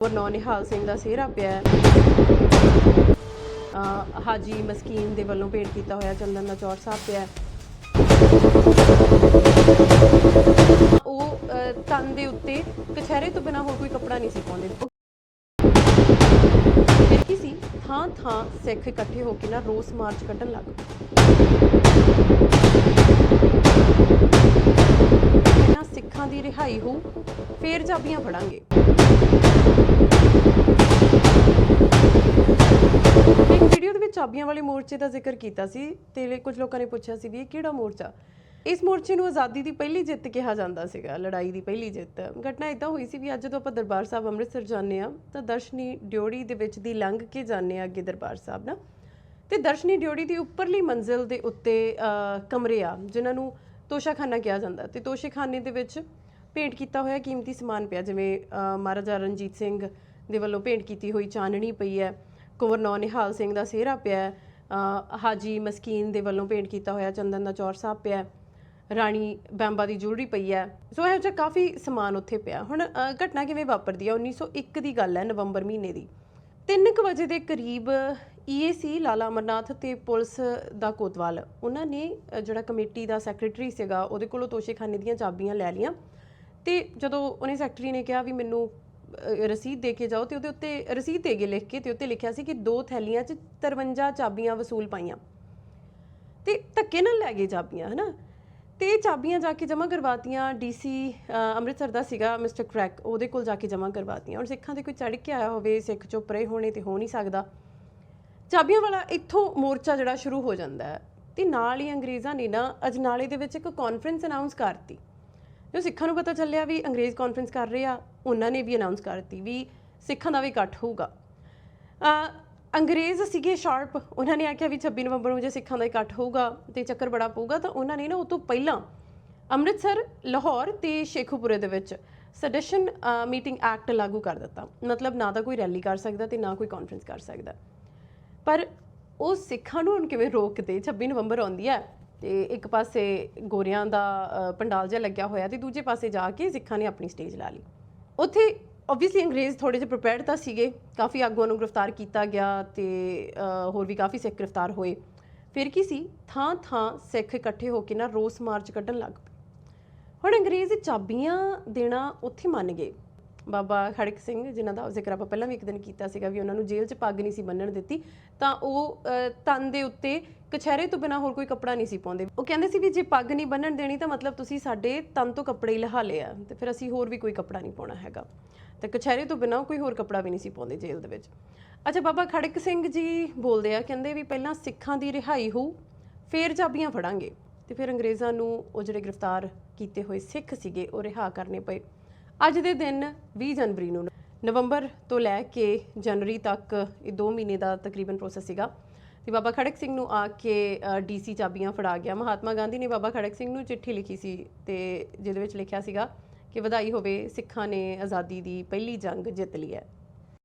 ਗੁਰਨੌ ਨਿਹਾਲ ਸਿੰਘ ਦਾ ਸਿਹਰਾ ਪਿਆ ਹੈ। ਹਾਜੀ ਮਸਕੀਨ ਦੇ ਵੱਲੋਂ ਭੇਟ ਕੀਤਾ ਹੋਇਆ ਚੰਦਨ ਦਾ ਚੌਰ ਸਾਹਿਬ ਪਿਆ ਉਹ ਅ, ਤਨ ਦੇ ਉੱਤੇ ਕਛਹਿਰੇ ਤੋਂ ਬਿਨਾ ਹੋਰ ਕੋਈ ਕੱਪੜਾ ਨਹੀਂ ਸੀ ਪਾਉਂਦੇ। ਥਾਂ ਥਾਂ ਸਿੱਖ ਇਕੱਠੇ ਹੋ ਕੇ ਨਾ ਰੋਸ ਮਾਰਚ ਕੱਢਣ ਲੱਗ ਪਏ। ਪਹਿਲਾਂ ਸਿੱਖਾਂ ਦੀ ਰਿਹਾਈ ਹੋ ਫੇਰ ਚਾਬੀਆਂ ਫੜਾਂਗੇ। ਇੱਕ ਵੀਡੀਓ ਦੇ ਵਿੱਚ ਚਾਬੀਆਂ ਵਾਲੇ ਮੋਰਚੇ ਦਾ ਜ਼ਿਕਰ ਕੀਤਾ ਸੀ, ਤੇ ਕੁਝ ਲੋਕਾਂ ਨੇ ਪੁੱਛਿਆ ਸੀ ਵੀ ਇਹ ਕਿਹੜਾ ਮੋਰਚਾ? ਇਸ ਮੋਰਚੇ ਨੂੰ ਆਜ਼ਾਦੀ ਦੀ ਪਹਿਲੀ ਜਿੱਤ ਕਿਹਾ ਜਾਂਦਾ ਸੀਗਾ, ਲੜਾਈ ਦੀ ਪਹਿਲੀ ਜਿੱਤ। ਘਟਨਾ ਇਦਾਂ ਹੋਈ ਸੀ ਵੀ ਅੱਜ ਜਦੋਂ ਆਪਾਂ ਦਰਬਾਰ ਸਾਹਿਬ ਅੰਮ੍ਰਿਤਸਰ ਜਾਂਦੇ ਆ ਤਾਂ ਦਰਸ਼ਨੀ ਡਿਓੜੀ ਦੇ ਵਿੱਚ ਦੀ ਲੰਘ ਕੇ ਜਾਂਦੇ ਆ ਅੱਗੇ ਦਰਬਾਰ ਸਾਹਿਬ ਨਾ। ਤੇ ਦਰਸ਼ਨੀ ਡਿਓੜੀ ਦੀ ਉੱਪਰਲੀ ਮੰਜ਼ਿਲ ਦੇ ਉੱਤੇ ਕਮਰੇ ਆ, ਜਿਨ੍ਹਾਂ ਨੂੰ ਤੋਸ਼ਾਖਾਨਾ ਕਿਹਾ ਜਾਂਦਾ। ਤੇ ਤੋਸ਼ੇਖਾਨੇ ਦੇ ਵਿੱਚ ਭੇਂਟ ਕੀਤਾ ਹੋਇਆ ਕੀਮਤੀ ਸਮਾਨ ਪਿਆ, ਜਿਵੇਂ ਮਹਾਰਾਜਾ ਰਣਜੀਤ ਸਿੰਘ ਦੇ ਵੱਲੋਂ ਭੇਂਟ ਕੀਤੀ ਹੋਈ ਚਾਨਣੀ ਪਈ ਹੈ ਕੁਵਰਨੌ ਨਿਹਾਲ ਸਿੰਘ ਦਾ ਸਿਹਰਾ ਪਿਆ ਹਾਜੀ ਮਸਕੀਨ ਦੇ ਵੱਲੋਂ ਭੇਂਟ ਕੀਤਾ ਹੋਇਆ ਚੰਦਨ ਦਾ ਚੌਰ ਸਾਹਿਬ ਪਿਆ ਰਾਣੀ ਬੈਂਬਾ ਦੀ ਜੁਐਲਰੀ ਪਈ ਹੈ। ਸੋ ਇਹੋ ਜਿਹਾ ਕਾਫੀ ਸਮਾਨ ਉੱਥੇ ਪਿਆ। ਹੁਣ ਅ, ਘਟਨਾ ਕਿਵੇਂ ਵਾਪਰਦੀ ਹੈ? 1901 ਦੀ ਗੱਲ ਹੈ ਨਵੰਬਰ ਮਹੀਨੇ ਦੀ। 3:00 ਵਜੇ ਦੇ ਕਰੀਬ ਈਏਸੀ ਲਾਲਾ ਅਮਰਨਾਥ ਤੇ ਪੁਲਿਸ ਦਾ ਕੋਤਵਾਲ। ਉਹਨਾਂ ਨੇ ਅ, ਜਿਹੜਾ ਕਮੇਟੀ ਦਾ ਸੈਕਟਰੀ ਸੀਗਾ ਉਹਦੇ ਕੋਲੋਂ ਤੋਸ਼ੇਖਾਨੇ ਦੀਆਂ ਚਾਬੀਆਂ ਲੈ ਲਈਆਂ। ਤੇ ਜਦੋਂ ਉਹਨੇ ਸੈਕਟਰੀ ਨੇ ਕਿਹਾ ਵੀ ਮੈਨੂੰ ਅ, ਰਸੀਦ ਦੇ ਕੇ ਜਾਓ ਤੇ ਉਹਦੇ ਉੱਤੇ ਰਸੀਦ ਦੇ ਕੇ ਲਿਖ ਕੇ ਤੇ ਉੱਤੇ ਲਿਖਿਆ ਸੀ ਕਿ ਦੋ ਥੈਲੀਆਂ 'ਚ 53 ਚਾਬੀਆਂ ਵਸੂਲ ਪਾਈਆਂ। ਤੇ ਧੱਕੇ ਨਾਲ ਲੈ ਗਏ ਚਾਬੀਆਂ ਹਨਾ? ਤੇ ਚਾਬੀਆਂ ਜਾ ਕੇ ਜਮ੍ਹਾਂ ਕਰਵਾਤੀਆਂ ਡੀਸੀ ਅੰਮ੍ਰਿਤਸਰ ਦਾ ਸੀਗਾ ਮਿਸਟਰ ਕ੍ਰੈਕ ਉਹਦੇ ਕੋਲ ਜਾ ਕੇ ਜਮ੍ਹਾਂ ਕਰਵਾਤੀਆਂ। ਹੁਣ ਸਿੱਖਾਂ ਦੇ ਕੋਈ ਚੜ ਕੇ ਆਇਆ ਹੋਵੇ, ਸਿੱਖ ਚੁੱਪ ਰਹੇ ਹੋਣੇ ਤੇ ਹੋ ਨਹੀਂ ਸਕਦਾ। ਚਾਬੀਆਂ ਵਾਲਾ ਇੱਥੋਂ ਮੋਰਚਾ ਜਿਹੜਾ ਸ਼ੁਰੂ ਹੋ ਜਾਂਦਾ ਹੈ ਤੇ ਨਾਲ ਹੀ ਅੰਗਰੇਜ਼ਾਂ ਨੇ ਨਾ ਅਜਨਾਲੇ ਦੇ ਵਿੱਚ ਇੱਕ ਕਾਨਫਰੰਸ ਅਨਾਉਂਸ ਕਰਤੀ। ਜੋ ਸਿੱਖਾਂ ਨੂੰ ਪਤਾ ਚੱਲਿਆ ਵੀ ਅੰਗਰੇਜ਼ ਕਾਨਫਰੰਸ ਕਰ ਰਹੇ ਆ, ਉਹਨਾਂ ਨੇ ਵੀ ਅਨਾਉਂਸ ਕਰਤੀ ਵੀ ਸਿੱਖਾਂ ਦਾ ਵੀ ਇਕੱਠ ਹੋਊਗਾ। ਅੰਗਰੇਜ਼ ਸੀਗੇ ਸ਼ਾਰਪ ਉਹਨਾਂ ਨੇ ਆਖਿਆ ਵੀ 26 ਨਵੰਬਰ ਨੂੰ ਜੇ ਸਿੱਖਾਂ ਦਾ ਇਕੱਠ ਹੋਊਗਾ ਤੇ ਚੱਕਰ ਬੜਾ ਪਊਗਾ, ਤਾਂ ਉਹਨਾਂ ਨੇ ਨਾ ਉਹ ਤੋਂ ਪਹਿਲਾਂ ਅੰਮ੍ਰਿਤਸਰ, ਲਾਹੌਰ ਤੇ ਸ਼ੇਖੂਪੁਰੇ ਦੇ ਵਿੱਚ ਸੈਡੀਸ਼ਨ ਮੀਟਿੰਗ ਐਕਟ ਲਾਗੂ ਕਰ ਦਿੱਤਾ। ਮਤਲਬ ਨਾ ਤਾਂ ਕੋਈ ਰੈਲੀ ਕਰ ਸਕਦਾ ਤੇ ਨਾ ਕੋਈ ਕਾਨਫਰੰਸ ਕਰ ਸਕਦਾ। ਪਰ ਉਹ ਸਿੱਖਾਂ ਨੂੰ ਹੁਣ ਕਿਵੇਂ ਰੋਕਦੇ? 26 ਨਵੰਬਰ ਆਉਂਦੀ ਹੈ ਤੇ ਇੱਕ ਪਾਸੇ ਗੋਰਿਆਂ ਦਾ ਪੰਡਾਲ ਜਿਹਾ ਲੱਗਿਆ ਹੋਇਆ ਤੇ ਦੂਜੇ ਪਾਸੇ ਜਾ ਕੇ ਸਿੱਖਾਂ ਨੇ ਆਪਣੀ ਸਟੇਜ ਲਾ ਲਈ। ਉੱਥੇ ਆਬਵੀਅਸਲੀ ਅੰਗਰੇਜ਼ ਥੋੜੇ ਜਿਹਾ ਪ੍ਰਿਪੇਅਰਡ ਤਾਂ ਸੀਗੇ, ਕਾਫੀ ਆਗੂਆਂ ਨੂੰ ਗ੍ਰਿਫਤਾਰ ਕੀਤਾ ਗਿਆ ਤੇ ਹੋਰ ਵੀ ਕਾਫੀ ਸਿੱਖ ਗ੍ਰਿਫਤਾਰ ਹੋਏ। ਫਿਰ ਕੀ ਸੀ? ਥਾਂ ਥਾਂ ਸਿੱਖ ਇਕੱਠੇ ਹੋ ਕੇ ਨਾ ਰੋਸ ਮਾਰਚ ਕੱਢਣ ਲੱਗ ਪਏ। ਹੁਣ ਅੰਗਰੇਜ਼ ਚਾਬੀਆਂ ਦੇਣਾ ਉੱਥੇ ਮੰਨ ਗਏ। ਬਾਬਾ ਖੜਕ ਸਿੰਘ, ਜਿਨ੍ਹਾਂ ਦਾ ਜ਼ਿਕਰ ਆਪਾਂ ਪਹਿਲਾਂ ਵੀ ਇੱਕ ਦਿਨ ਕੀਤਾ ਸੀਗਾ ਵੀ ਉਹਨਾਂ ਨੂੰ ਜੇਲ੍ਹ 'ਚ ਪੱਗ ਨਹੀਂ ਸੀ ਬੰਨਣ ਦਿੱਤੀ, ਤਾਂ ਉਹ ਤਨ ਦੇ ਉੱਤੇ ਕਛਹਿਰੇ ਤੋਂ ਬਿਨਾ ਹੋਰ ਕੋਈ ਕੱਪੜਾ ਨਹੀਂ ਸੀ ਪਾਉਂਦੇ। ਉਹ ਕਹਿੰਦੇ ਸੀ ਵੀ ਜੇ ਪੱਗ ਨਹੀਂ ਬੰਨਣ ਦੇਣੀ ਤਾਂ ਮਤਲਬ ਤੁਸੀਂ ਸਾਡੇ ਤਨ ਤੋਂ ਕੱਪੜੇ ਹੀ ਲਹਾ ਲਏ ਆ, ਤੇ ਫਿਰ ਅਸੀਂ ਹੋਰ ਵੀ ਕੋਈ ਕੱਪੜਾ ਨਹੀਂ ਪਾਉਣਾ ਹੈਗਾ। ਤੇ ਕਛਹਿਰੇ ਤੋਂ ਬਿਨਾ ਕੋਈ ਹੋਰ ਕੱਪੜਾ ਵੀ ਨਹੀਂ ਸੀ ਪਾਉਂਦੇ ਜੇਲ੍ਹ ਦੇ ਵਿੱਚ। ਅੱਛਾ, ਬਾਬਾ ਖੜਕ ਸਿੰਘ ਜੀ ਬੋਲਦੇ ਆ, ਕਹਿੰਦੇ ਵੀ ਪਹਿਲਾਂ ਸਿੱਖਾਂ ਦੀ ਰਿਹਾਈ ਹੋਊ, ਫੇਰ ਚਾਬੀਆਂ ਫੜਾਂਗੇ। ਤੇ ਫਿਰ ਅੰਗਰੇਜ਼ਾਂ ਨੂੰ ਉਹ ਜਿਹੜੇ ਗ੍ਰਿਫਤਾਰ ਕੀਤੇ ਹੋਏ ਸਿੱਖ ਸੀਗੇ, ਉਹ ਰਿਹਾ ਕਰਨੇ ਪਏ। ਅੱਜ ਦੇ ਦਿਨ 20 ਜਨਵਰੀ ਨੂੰ ਨਵੰਬਰ ਤੋਂ ਲੈ ਕੇ ਜਨਵਰੀ ਤੱਕ ਇਹ 2 ਮਹੀਨੇ ਦਾ ਤਕਰੀਬਨ ਪ੍ਰੋਸੈਸ ਸੀਗਾ। ਤੇ ਬਾਬਾ ਖੜਕ ਸਿੰਘ ਨੂੰ ਆ ਕੇ ਡੀਸੀ ਚਾਬੀਆਂ ਫੜਾ ਗਿਆ। ਮਹਾਤਮਾ ਗਾਂਧੀ ਨੇ ਬਾਬਾ ਖੜਕ ਸਿੰਘ ਨੂੰ ਚਿੱਠੀ ਲਿਖੀ ਸੀ ਤੇ ਜਿਹਦੇ ਵਿੱਚ ਲਿਖਿਆ ਸੀਗਾ ਕਿ ਵਧਾਈ ਹੋਵੇ ਸਿੱਖਾਂ ਨੇ ਆਜ਼ਾਦੀ ਦੀ ਪਹਿਲੀ ਜੰਗ ਜਿੱਤ ਲਈ ਹੈ।